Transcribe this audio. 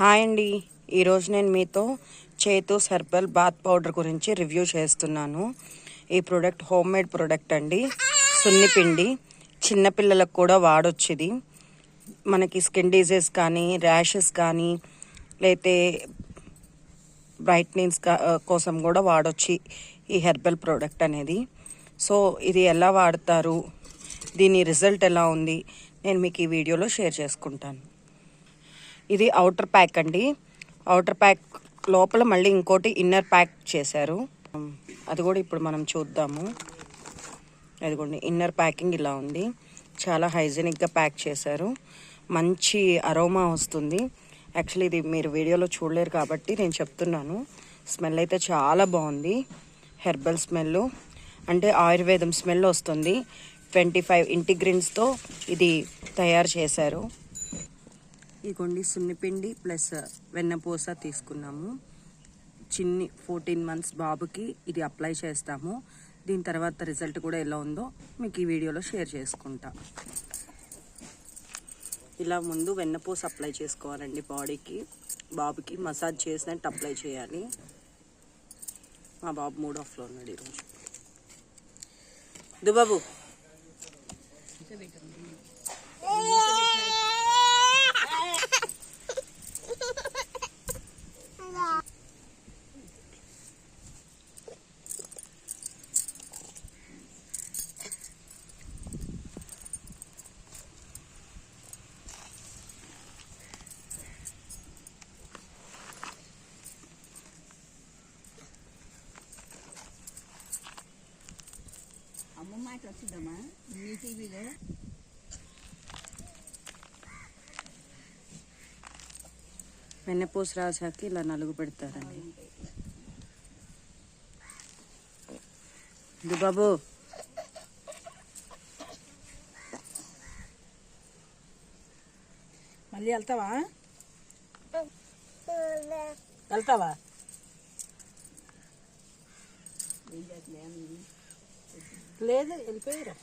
Hi అండి. ఈరోజు నేను మీతో చేతు హెర్బల్ బాత్ పౌడర్ గురించి రివ్యూ చేస్తున్నాను. ఈ ప్రోడక్ట్ హోమ్ మేడ్ ప్రోడక్ట్ అండి. సున్నిపిండి చిన్నపిల్లలకు కూడా వాడొచ్చు ఇది మనకి స్కిన్ డిజీజ్ కానీ ర్యాషెస్ కానీ లేతే బ్రైట్నింగ్స్ కోసం కూడా వాడొచ్చు ఈ హెర్బల్ ప్రోడక్ట్ అనేది. సో ఇది ఎలా వాడతారు? దీని రిజల్ట్ ఎలా ఉంది? నేను మీకు ఈ వీడియోలో షేర్ చేసుకుంటాను. ఇది అవుటర్ ప్యాక్ అండి. అవుటర్ ప్యాక్ లోపల మళ్ళీ ఇంకోటి ఇన్నర్ ప్యాక్ చేశారు. అది కూడా ఇప్పుడు మనం చూద్దాము. అదిగోండి ఇన్నర్ ప్యాకింగ్ ఇలా ఉంది. చాలా హైజీనిక్గా ప్యాక్ చేశారు. మంచి అరోమా వస్తుంది. యాక్చువల్లీ ఇది మీరు వీడియోలో చూడలేరు కాబట్టి నేను చెప్తున్నాను. స్మెల్ అయితే చాలా బాగుంది. Herbal smell. అంటే ఆయుర్వేదం స్మెల్ వస్తుంది. ట్వంటీ ఫైవ్ ఇంటిగ్రెంట్స్తో ఇది తయారు చేశారు. ఇదిగోండి సున్నిపిండి ప్లస్ వెన్నపూస తీసుకున్నాము. చిన్ని ఫోర్టీన్ మంత్స్ బాబుకి ఇది అప్లై చేస్తాము. దీని తర్వాత రిజల్ట్ కూడా ఎలా ఉందో మీకు ఈ వీడియోలో షేర్ చేసుకుంటా. ఇలా ముందు వెన్నపూస అప్లై చేసుకోవాలండి బాడీకి. బాబుకి మసాజ్ చేసినట్టు అప్లై చేయాలి. మా బాబు మూడో ఆఫ్లో ఉన్నాడు ఈరోజు. దుబాబు ఇట్లా వచ్చిందమ్మా మీ టీవీలో? వెన్నపూస రాసాకి ఇలా నలుగు పెడతారండి. దుబాబు మళ్ళీ వెళ్తావా? వెళ్తావా? లేదు వెళ్ళిపోయారు